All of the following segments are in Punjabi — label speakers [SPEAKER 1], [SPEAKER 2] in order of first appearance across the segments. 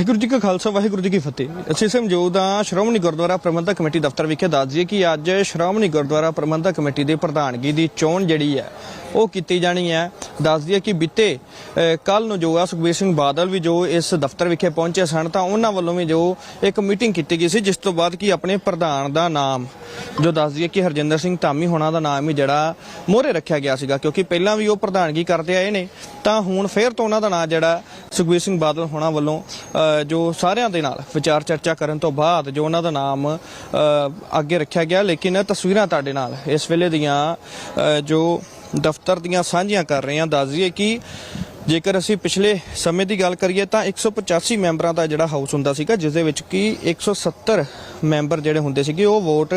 [SPEAKER 1] ਵਾਹਿਗੁਰੂ ਜੀ ਕਾ ਖਾਲਸਾ, ਵਾਹਿਗੁਰੂ ਜੀ ਕੀ ਫਤਿਹ। ਅਸੀਂ ਇਸ ਮੌਜੂਦਾ ਸ਼੍ਰੋਮਣੀ ਗੁਰਦੁਆਰਾ ਪ੍ਰਬੰਧਕ ਕਮੇਟੀ ਦਫ਼ਤਰ ਵਿਖੇ ਦੱਸ ਦਈਏ ਕਿ ਅੱਜ ਸ਼੍ਰੋਮਣੀ ਗੁਰਦੁਆਰਾ ਪ੍ਰਬੰਧਕ ਕਮੇਟੀ ਦੀ ਪ੍ਰਧਾਨਗੀ ਦੀ ਚੋਣ ਜਿਹੜੀ ਹੈ, ਉਹ ਕੀਤੀ ਜਾਣੀ ਹੈ। ਦੱਸ ਦਈਏ ਕਿ ਬੀਤੇ ਕੱਲ ਨੂੰ ਜੋ ਆ ਸੁਖਬੀਰ ਸਿੰਘ ਬਾਦਲ ਵੀ ਜੋ ਇਸ ਦਫ਼ਤਰ ਵਿਖੇ ਪਹੁੰਚੇ ਸਨ, ਤਾਂ ਉਹਨਾਂ ਵੱਲੋਂ ਵੀ ਜੋ ਇੱਕ ਮੀਟਿੰਗ ਕੀਤੀ ਗਈ ਸੀ, ਜਿਸ ਤੋਂ ਬਾਅਦ ਕਿ ਆਪਣੇ ਪ੍ਰਧਾਨ ਦਾ ਨਾਮ, ਜੋ ਦੱਸ ਦਈਏ ਕਿ ਹਰਜਿੰਦਰ ਸਿੰਘ ਧਾਮੀ ਹੋਣਾ ਦਾ ਨਾਮ ਹੀ ਜਿਹੜਾ ਮੋਹਰੇ ਰੱਖਿਆ ਗਿਆ ਸੀਗਾ, ਕਿਉਂਕਿ ਪਹਿਲਾਂ ਵੀ ਉਹ ਪ੍ਰਧਾਨਗੀ ਕਰਦੇ ਆਏ ਨੇ, ਤਾਂ ਹੁਣ ਫੇਰ ਤੋਂ ਉਹਨਾਂ ਦਾ ਨਾਮ ਜਿਹੜਾ ਸੁਖਬੀਰ ਸਿੰਘ ਬਾਦਲ ਹੋਣਾ ਵੱਲੋਂ ਜੋ ਸਾਰਿਆਂ ਦੇ ਨਾਲ ਵਿਚਾਰ ਚਰਚਾ ਕਰਨ ਤੋਂ ਬਾਅਦ ਜੋ ਉਹਨਾਂ ਦਾ ਨਾਮ ਅੱਗੇ ਰੱਖਿਆ ਗਿਆ, ਲੇਕਿਨ ਤਸਵੀਰਾਂ ਤੁਹਾਡੇ ਨਾਲ ਇਸ ਵੇਲੇ ਦੀਆਂ ਜੋ ਦਫ਼ਤਰ ਦੀਆਂ ਸਾਂਝੀਆਂ ਕਰ ਰਹੇ ਹਾਂ ਦੱਸ ਦਈਏ ਕਿ ਜੇਕਰ ਅਸੀਂ ਪਿਛਲੇ ਸਮੇਂ ਦੀ ਗੱਲ ਕਰੀਏ ਤਾਂ 185 ਮੈਂਬਰਾਂ ਦਾ ਜਿਹੜਾ ਹਾਊਸ ਹੁੰਦਾ ਸੀਗਾ, ਜਿਸ ਦੇ ਵਿੱਚ ਕਿ 170 ਮੈਂਬਰ ਜਿਹੜੇ ਹੁੰਦੇ ਸੀਗੇ ਉਹ ਵੋਟ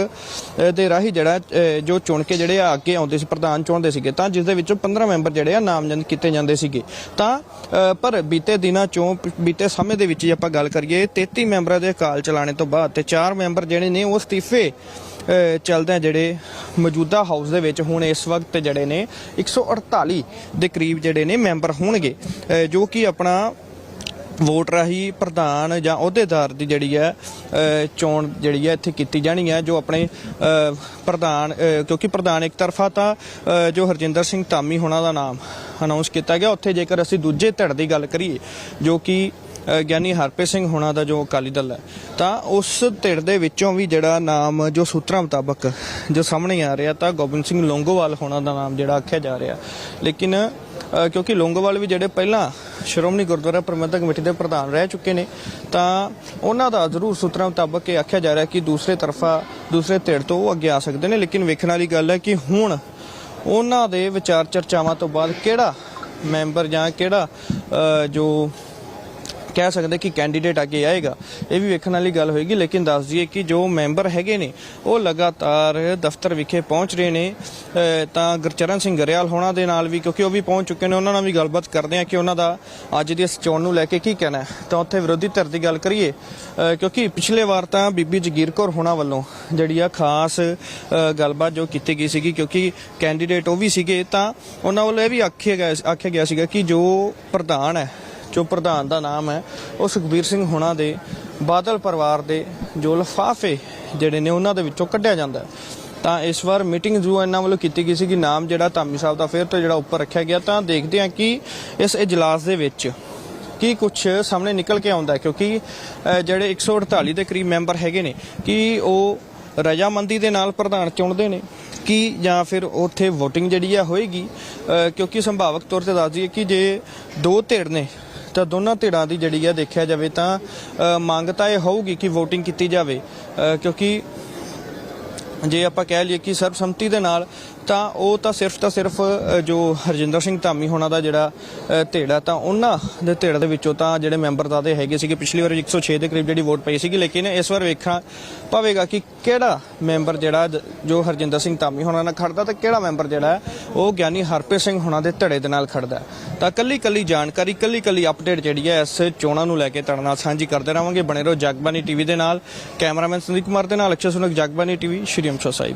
[SPEAKER 1] ਦੇ ਰਾਹੀਂ ਜਿਹੜਾ ਜੋ ਚੁਣ ਕੇ ਜਿਹੜੇ ਆ ਅੱਗੇ ਆਉਂਦੇ ਸੀ ਪ੍ਰਧਾਨ ਚੁਣਦੇ ਸੀਗੇ ਤਾਂ ਜਿਸ ਦੇ ਵਿੱਚੋਂ 15 ਮੈਂਬਰ ਜਿਹੜੇ ਆ ਨਾਮਜ਼ਦ ਕੀਤੇ ਜਾਂਦੇ ਸੀਗੇ। ਤਾਂ ਪਰ ਬੀਤੇ ਦਿਨਾਂ ਚੋਂ ਬੀਤੇ ਸਮੇਂ ਦੇ ਵਿੱਚ ਜੇ ਆਪਾਂ ਗੱਲ ਕਰੀਏ 33 ਮੈਂਬਰਾਂ ਦੇ ਕਾਲ ਚਲਾਣੇ ਤੋਂ ਬਾਅਦ ਤੇ 4 ਮੈਂਬਰ ਜਿਹੜੇ ਨੇ ਉਹ ਅਸਤੀਫੇ ਅ, ਚੱਲਦੇ ਜਿਹੜੇ ਮੌਜੂਦਾ ਹਾਊਸ ਦੇ ਵਿੱਚ ਹੁਣ ਇਸ ਵਕਤ ਜਿਹੜੇ ਨੇ 148 ਦੇ ਕਰੀਬ ਜਿਹੜੇ ਨੇ ਮੈਂਬਰ ਹੋਣਗੇ ਜੋ ਕਿ ਆਪਣਾ ਵੋਟ ਰਾਹੀਂ ਪ੍ਰਧਾਨ ਜਾਂ ਅਹੁਦੇਦਾਰ ਦੀ ਜਿਹੜੀ ਹੈ ਚੋਣ ਜਿਹੜੀ ਹੈ ਇੱਥੇ ਕੀਤੀ ਜਾਣੀ ਹੈ, ਜੋ ਆਪਣੇ ਪ੍ਰਧਾਨ ਕਿਉਂਕਿ ਪ੍ਰਧਾਨ ਇੱਕ ਤਰਫਾ ਤਾਂ ਜੋ ਹਰਜਿੰਦਰ ਸਿੰਘ ਧਾਮੀ ਹੋਣਾ ਦਾ ਨਾਮ ਅਨਾਉਂਸ ਕੀਤਾ ਗਿਆ, ਉੱਥੇ ਜੇਕਰ ਅਸੀਂ ਦੂਜੇ ਧੜ ਦੀ ਗੱਲ ਕਰੀਏ, ਜੋ ਕਿ ਗਿਆਨੀ ਹਰਪ੍ਰੀਤ ਸਿੰਘ ਹੋਣਾ ਦਾ ਜੋ ਅਕਾਲੀ ਦਲ ਹੈ, ਤਾਂ ਉਸ ਧਿਰ ਦੇ ਵਿੱਚੋਂ ਵੀ ਜਿਹੜਾ ਨਾਮ, ਜੋ ਸੂਤਰਾਂ ਮੁਤਾਬਕ ਜੋ ਸਾਹਮਣੇ ਆ ਰਿਹਾ, ਤਾਂ ਗੋਬਿੰਦ ਸਿੰਘ ਲੋਂਗੋਵਾਲ ਹੋਣਾ ਦਾ ਨਾਮ ਜਿਹੜਾ ਆਖਿਆ ਜਾ ਰਿਹਾ। ਲੇਕਿਨ ਕਿਉਂਕਿ ਲੋਂਗੋਵਾਲ ਵੀ ਜਿਹੜੇ ਪਹਿਲਾਂ ਸ਼੍ਰੋਮਣੀ ਗੁਰਦੁਆਰਾ ਪ੍ਰਬੰਧਕ ਕਮੇਟੀ ਦੇ ਪ੍ਰਧਾਨ ਰਹਿ ਚੁੱਕੇ ਨੇ, ਤਾਂ ਉਹਨਾਂ ਦਾ ਜ਼ਰੂਰ ਸੂਤਰਾਂ ਮੁਤਾਬਕ ਇਹ ਆਖਿਆ ਜਾ ਰਿਹਾ ਕਿ ਦੂਸਰੇ ਤਰਫਾ, ਦੂਸਰੇ ਧਿਰ ਤੋਂ ਉਹ ਅੱਗੇ ਆ ਸਕਦੇ ਨੇ, ਲੇਕਿਨ ਵੇਖਣ ਵਾਲੀ ਗੱਲ ਹੈ ਕਿ ਹੁਣ ਉਹਨਾਂ ਦੇ ਵਿਚਾਰ ਚਰਚਾਵਾਂ ਤੋਂ ਬਾਅਦ ਕਿਹੜਾ ਮੈਂਬਰ ਜਾਂ ਕਿਹੜਾ ਜੋ ਕਹਿ ਸਕਦੇ ਕਿ ਕੈਂਡੀਡੇਟ ਅੱਗੇ ਆਏਗਾ। ਇਹ ਵੀ ਵੇਖਣ ਵਾਲੀ ਗੱਲ ਹੋਏਗੀ, ਲੇਕਿਨ ਦੱਸ ਦਈਏ ਕਿ ਜੋ ਮੈਂਬਰ ਹੈਗੇ ਨੇ, ਉਹ ਲਗਾਤਾਰ ਦਫ਼ਤਰ ਵਿਖੇ ਪਹੁੰਚ ਰਹੇ ਨੇ। ਤਾਂ ਗੁਰਚਰਨ ਸਿੰਘ ਗਰੇਵਾਲ ਹੋਣਾ ਦੇ ਨਾਲ ਵੀ, ਕਿਉਂਕਿ ਉਹ ਵੀ ਪਹੁੰਚ ਚੁੱਕੇ ਨੇ, ਉਹਨਾਂ ਨਾਲ ਵੀ ਗੱਲਬਾਤ ਕਰਦੇ ਆ ਕਿ ਉਹਨਾਂ ਦਾ ਅੱਜ ਦੀ ਇਸ ਚੋਣ ਨੂੰ ਲੈ ਕੇ ਕੀ ਕਹਿਣਾ ਤਾਂ ਉੱਥੇ ਵਿਰੋਧੀ ਧਿਰ ਦੀ ਗੱਲ ਕਰੀਏ ਕਿਉਂਕਿ ਪਿਛਲੇ ਵਾਰ ਤਾਂ ਬੀਬੀ ਜਗੀਰ ਕੌਰ ਹੋਣਾ ਵੱਲੋਂ ਜਿਹੜੀ ਆ ਖਾਸ ਗੱਲਬਾਤ ਜੋ ਕੀਤੀ ਗਈ ਸੀਗੀ, ਕਿਉਂਕਿ ਕੈਂਡੀਡੇਟ ਉਹ ਵੀ ਸੀਗੇ, ਤਾਂ ਉਹਨਾਂ ਵੱਲੋਂ ਇਹ ਵੀ ਆਖਿਆ ਗਿਆ ਆਖਿਆ ਗਿਆ ਸੀਗਾ ਕਿ ਜੋ ਪ੍ਰਧਾਨ ਹੈ ਜੋ ਪ੍ਰਧਾਨ ਦਾ ਨਾਮ ਹੈ ਉਹ ਸੁਖਬੀਰ ਸਿੰਘ ਹੋਣਾ ਦੇ ਬਾਦਲ ਪਰਿਵਾਰ ਦੇ ਜੋ ਲਫਾਫੇ ਜਿਹੜੇ ਨੇ ਉਹਨਾਂ ਦੇ ਵਿੱਚੋਂ ਕੱਢਿਆ ਜਾਂਦਾ ਹੈ। ਤਾਂ ਇਸ ਵਾਰ ਮੀਟਿੰਗ ਜੋ ਇਹਨਾਂ ਵੱਲੋਂ ਕੀਤੀ ਗਈ ਸੀ ਕਿ ਨਾਮ ਜਿਹੜਾ ਧਾਮੀ ਸਾਹਿਬ ਦਾ ਫਿਰ ਤੋਂ ਜਿਹੜਾ ਉੱਪਰ ਰੱਖਿਆ ਗਿਆ ਤਾਂ ਦੇਖਦੇ ਹਾਂ ਕਿ ਇਸ ਇਜਲਾਸ ਦੇ ਵਿੱਚ ਕੀ ਕੁਝ ਸਾਹਮਣੇ ਨਿਕਲ ਕੇ ਆਉਂਦਾ ਹੈ ਕਿਉਂਕਿ ਅਹ, ਜਿਹੜੇ 148 ਦੇ ਕਰੀਬ ਮੈਂਬਰ ਹੈਗੇ ਨੇ ਕਿ ਉਹ ਰਜਾਮੰਦੀ ਦੇ ਨਾਲ ਪ੍ਰਧਾਨ ਚੁਣਦੇ ਨੇ ਕਿ ਜਾਂ ਫਿਰ ਉੱਥੇ VOTING ਜਿਹੜੀ ਆ ਹੋਏਗੀ ਕਿਉਂਕਿ ਸੰਭਾਵਕ ਤੌਰ ਤੇ ਦੱਸ ਦਈਏ ਕਿ ਜੇ ਦੋ ਧਿਰ ਨੇ ਤਾਂ ਦੋਨਾਂ ਧਿਰਾਂ ਦੀ ਜਿਹੜੀ ਆ ਦੇਖਿਆ ਜਾਵੇ ਤਾਂ ਮੰਗ ਤਾਂ ਇਹ ਹੋਊਗੀ ਕਿ VOTING ਕੀਤੀ ਜਾਵੇ ਕਿਉਂਕਿ ਜੇ ਆਪਾਂ ਕਹਿ ਲਈਏ ਕਿ ਸਰਬਸੰਮਤੀ ਦੇ ਨਾਲ ਤਾਂ ਉਹ ਤਾਂ ਸਿਰਫ ਤਾਂ ਸਿਰਫ ਜੋ ਹਰਜਿੰਦਰ ਸਿੰਘ ਧਾਮੀ ਹੋਣਾ ਦਾ ਜਿਹੜਾ ਅ, ਧਿਰ ਤਾਂ ਉਹਨਾਂ ਦੇ ਧਿਰ ਦੇ ਵਿੱਚੋਂ ਤਾਂ ਜਿਹੜੇ ਮੈਂਬਰ ਦਾਦੇ ਹੈਗੇ ਸੀਗੇ। ਪਿਛਲੀ ਵਾਰ 106 ਦੇ ਕਰੀਬ ਜਿਹੜੀ ਵੋਟ ਪਈ ਸੀਗੀ ਲੇਕਿਨ ਇਸ ਵਾਰ ਵੇਖਣਾ ਪਵੇਗਾ ਕਿ ਕਿਹੜਾ ਮੈਂਬਰ ਜਿਹੜਾ ਜੋ ਹਰਜਿੰਦਰ ਸਿੰਘ ਧਾਮੀ ਹੋਣਾ ਨਾਲ ਖੜਦਾ ਤੇ ਕਿਹੜਾ ਮੈਂਬਰ ਜਿਹੜਾ ਹੈ, ਉਹ ਗਿਆਨੀ ਹਰਪ੍ਰੀਤ ਸਿੰਘ ਹੋਣਾ ਦੇ ਧੜੇ ਦੇ ਨਾਲ ਖੜਦਾ। ਤਾਂ ਕੱਲੀ ਕੱਲੀ ਜਾਣਕਾਰੀ ਕੱਲੀ ਕੱਲੀ ਅਪਡੇਟ ਜਿਹੜੀ ਹੈ ਇਸ ਚੋਣਾਂ ਨੂੰ ਲੈ ਕੇ ਤੁਹਾਡੇ ਨਾਲ ਸਾਂਝੀ ਕਰਦੇ ਰਹਾਂਗੇ। ਬਣੇ ਰਹੋ ਜਗਬਾਨੀ ਟੀਵੀ ਦੇ ਨਾਲ ਕੈਮਰਾਮੈਨ ਸੰਦੀਪ ਕੁਮਾਰ ਦੇ ਨਾਲ ਅਕਸ਼ਰ ਸੁਨਕ ਜਗਬਾਨੀ ਟੀਵੀ ਸ਼੍ਰੀ ਅੰਮ੍ਰਿਤਸਰ ਸਾਹਿਬ।